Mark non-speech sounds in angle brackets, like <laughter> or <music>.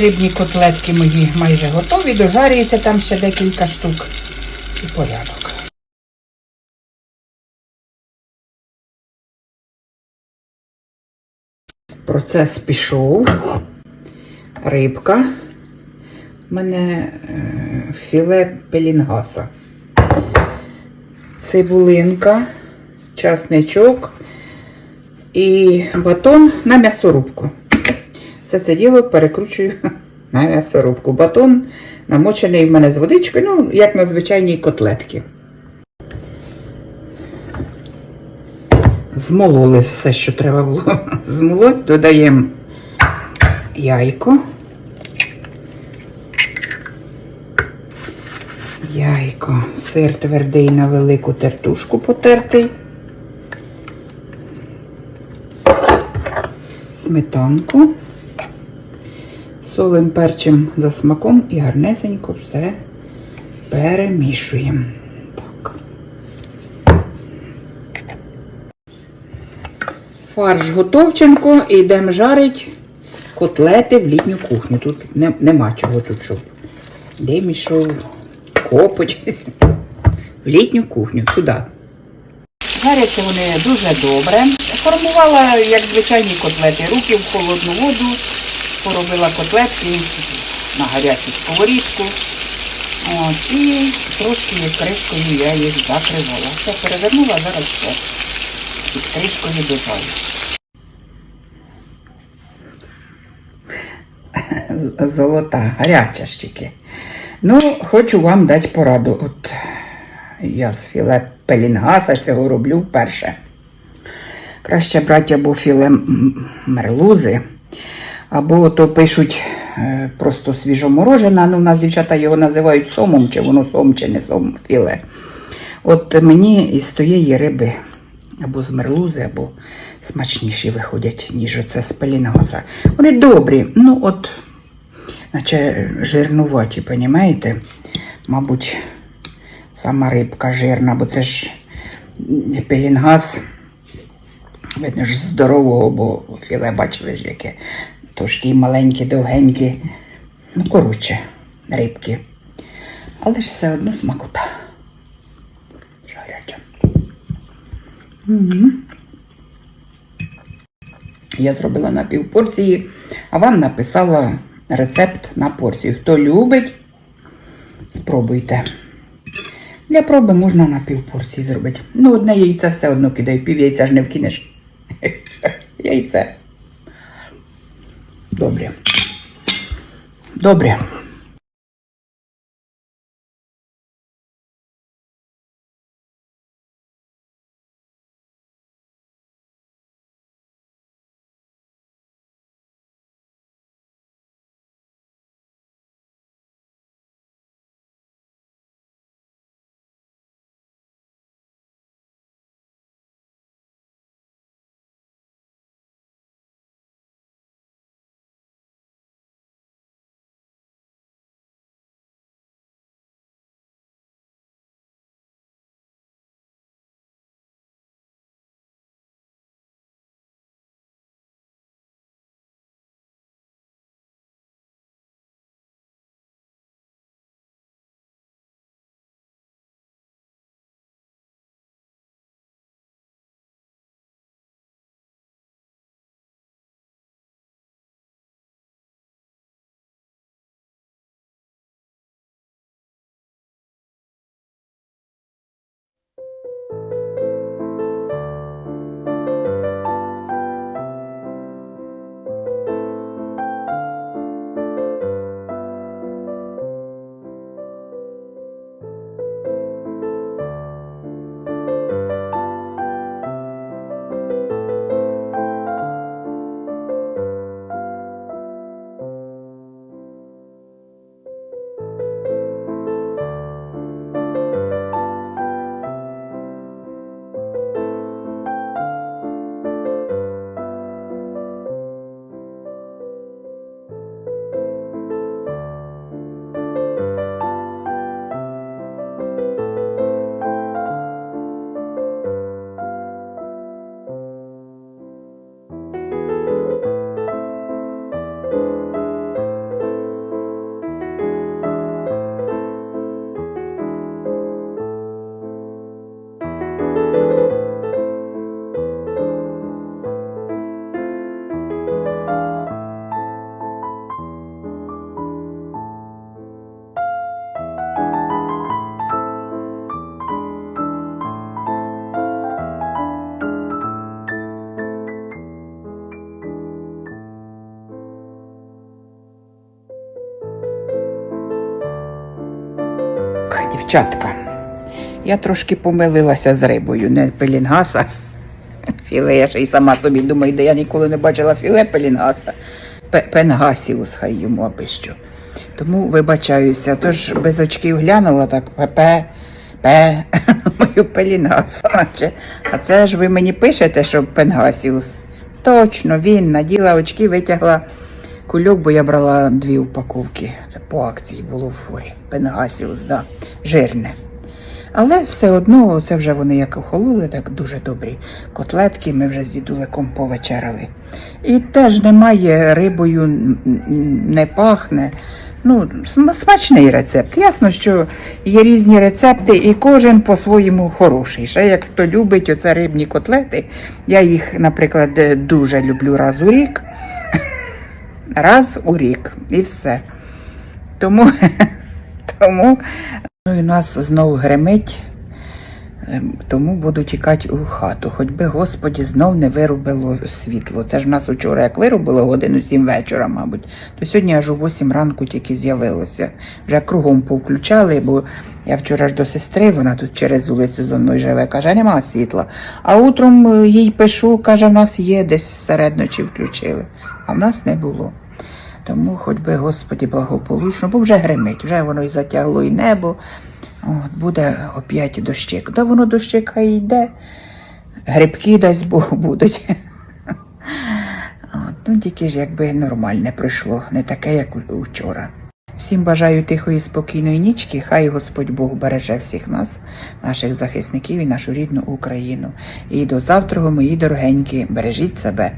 Рибні котлетки мої майже готові, дожарюється там ще декілька штук. І порядок. Процес пішов. Рибка. У мене е, філе пелінгаса. Цибулинка, часничок і батон на м'ясорубку. Все це діло перекручую <laughs> на м'ясорубку. Батон намочений в мене з водичкою, ну, як на звичайній котлетки. Змололи все, що треба було <laughs> змолоти. Додаємо яйко. Яйко, сир твердий на велику тертушку потертий. Сметанку. Солим перчим за смаком і гарнесенько все перемішуємо. Так. Фарш готовченко і йдемо жарить котлети в літню кухню. Тут не, нема чого тут, щоб дим ішов, копоть. В літню кухню, туди. Жаряться вони дуже добре. Формувала, як звичайні котлети, руки в холодну воду, поробила котлетки на гарячу сковорідку. От, і трошки кришкою я їх закривала. Все перевернула, зараз все. Під кришкою дожарю. Золота, гаряча ж. Ну, хочу вам дати пораду. От я з філе пелінгаса цього роблю вперше. Краще брати або філе мерлузи, або то пишуть е, просто свіжоморожена. Ну, у нас дівчата його називають сомом, чи воно сом, чи не сом філе. От мені із тієї риби або з мерлузи, або смачніші виходять, ніж оце з пелінгаса. Вони добрі, ну от, наче жирнуваті, понімаєте? Мабуть, сама рибка жирна, бо це ж м, пелінгас. Видно ж здорового, бо філе бачили ж яке. Тож маленькі, довгенькі. Ну, коротше, рибки. Але ж все одно смакота. Жаряча. Я зробила на півпорції, а вам написала рецепт на порцію. Хто любить, спробуйте. Для проби можна на півпорції зробити. Ну, одне яйце все одно кидаю, пів яйця ж не вкинеш. <laughs> Яйце. Добре. Добре. Дівчатка, я трошки помилилася з рибою, не пелінгаса. Філе, я ще й сама собі думаю, де я ніколи не бачила філе пелінгаса. Пенгасіус, хай йому аби що. Тому вибачаюся, тож без очків глянула так пе пе <laughs> мою пелінгаса. А це ж ви мені пишете, що Пенгасіус. Точно, він наділа очки, витягла кульок, бо я брала дві упаковки. Це по акції було в фурі. Пенгасіус, да. жирне. Але все одно, це вже вони як охололи, так дуже добрі котлетки. Ми вже з дідуликом повечеряли. І теж немає рибою, не пахне. Ну, смачний рецепт. Ясно, що є різні рецепти, і кожен по-своєму хороший. Ще як хто любить оце рибні котлети, я їх, наприклад, е, дуже люблю раз у рік. Раз у рік і все. Тому, <laughs> тому ну, і нас знову гремить, ем, тому буду тікати у хату. Хоч би, Господі, знов не вирубило світло. Це ж в нас вчора як вирубило годину сім вечора, мабуть, то сьогодні аж у 8 ранку тільки з'явилося. Вже кругом повключали, бо я вчора ж до сестри, вона тут через вулицю зо мною живе, каже, нема світла. А утром е, їй пишу, каже, в нас є, десь серед ночі включили, а в нас не було. Тому хоч би, Господі, благополучно, бо вже гримить, вже воно і затягло і небо. От, буде оп'ять дощик. Да воно дощик хай йде. Грибки дасть Бог будуть. От, ну тільки ж якби нормальне пройшло, не таке, як вчора. Всім бажаю тихої, спокійної нічки. Хай Господь Бог береже всіх нас, наших захисників і нашу рідну Україну. І до завтра, мої дорогенькі, бережіть себе.